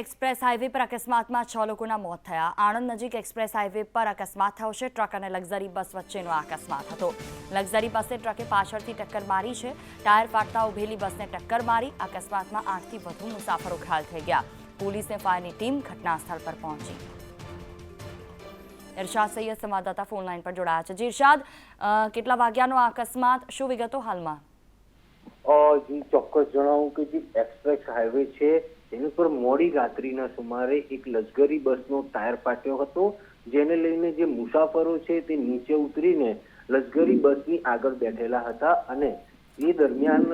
Express highway પર અકસ્માતમાં છ લોકોના મોત થયા. આણંદ નજીક એક્સપ્રેસ હાઈવે પર અકસ્માત થયો છે. ટ્રક અને લક્ઝરી બસ વચ્ચેનો અકસ્માત હતો. લક્ઝરી બસે ટ્રકે પાછળથી ટક્કર મારી છે. ટાયર ફાટતા ઉભેલી બસને ટક્કર મારી અકસ્માતમાં આઠથી વધુ મુસાફરો ઘાયલ થઈ ગયા. પોલીસને ફાયરની ટીમ ઘટના સ્થળ પર પહોંચી. ઇરશાદ સૈયદ સંવાદદાતા ફોન લાઈન પર જોડાયા છે. જી ઇરશાદ કેટલા વાગ્યાનો અકસ્માત? શું વિગતો હાલમાં? જી ચોક્કસ જણાવું કે જે એક્સપ્રેસ હાઈવે છે તેની પર મોડી રાત્રિના સુમારે એક લશ્કરી બસનો ટાયર ફાટ્યો હતો, જેને લઈને જે મુસાફરો છે તે નીચે ઉતરીને લશ્કરી બસની આગળ બેઠેલા હતા અને એ દરમિયાન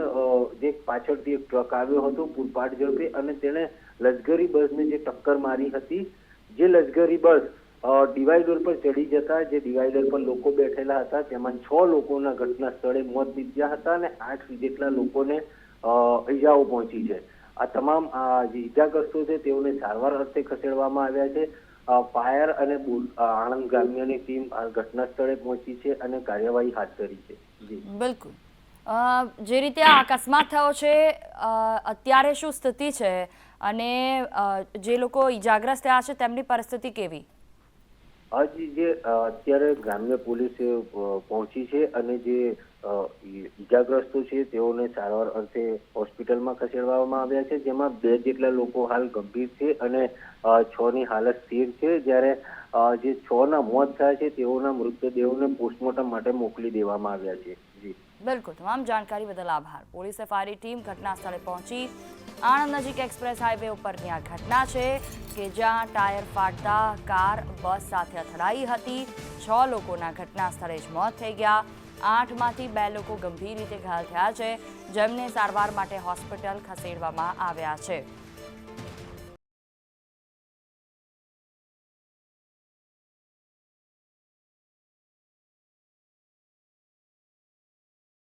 જે પાછળથી એક ટ્રક આવ્યો હતો પૂરપાટ ઝડપે અને તેણે લશ્કરી બસને જે ટક્કર મારી હતી, જે લશ્કરી બસ ડિવાઈડર પર ચડી જતા, જે ડિવાઈડર પર લોકો બેઠેલા હતા, તેમાં છ લોકોના ઘટના સ્થળે મોત નીપજ્યા હતા અને આઠ જેટલા લોકોને ઈજાઓ પહોંચી છે. આ તમામ જે ઈજાગ્રસ્તો છે, તેઓને સારવાર અર્થે ખસેડવામાં આવ્યા છે. ફાયર અને આણંદ ગ્રામ્યની ટીમ ઘટના સ્થળે પહોંચી છે અને કાર્યવાહી હાથ ધરી છે. બિલકુલ. જે રીતે આ અકસ્માત થયો છે અત્યારે શું સ્થિતિ છે? અને જે લોકો ઈજાગ્રસ્ત થયા છે, તેમની પરિસ્થિતિ કેવી? હજી જે અત્યારે ગ્રામ્ય પોલીસ પહોંચી છે અને જે ઈજાગ્રસ્તો છે તેઓને સારવાર અર્થે હોસ્પિટલમાં ખસેડવામાં આવ્યા છે, જેમાં બે જેટલા લોકો હાલ ગંભીર છે અને છ ની હાલત સ્થિર છે. જ્યારે જે છ ના મોત થયા છે તેઓના મૃતદેહોને પોસ્ટમોર્ટમ માટે મોકલી દેવામાં આવ્યા છે. જી. બિલકુલ, તમામ જાણકારી બદલ આભાર. પોલીસે ફાયરી ટીમ ઘટના સ્થળે પહોંચી આણંદ નજીક એક્સપ્રેસ હાઈવે ઉપરની આ ઘટના છે કે જ્યાં ટાયર ફાટતા કાર, બસ સાથે અથડાઈ હતી. છ લોકોના ઘટના સ્થળે જ મોત થઈ ગયા. આઠમાંથી બે લોકો ગંભીર રીતે ઘાયલ થયા છે, જેમને સારવાર માટે હોસ્પિટલ ખસેડવામાં આવ્યા છે.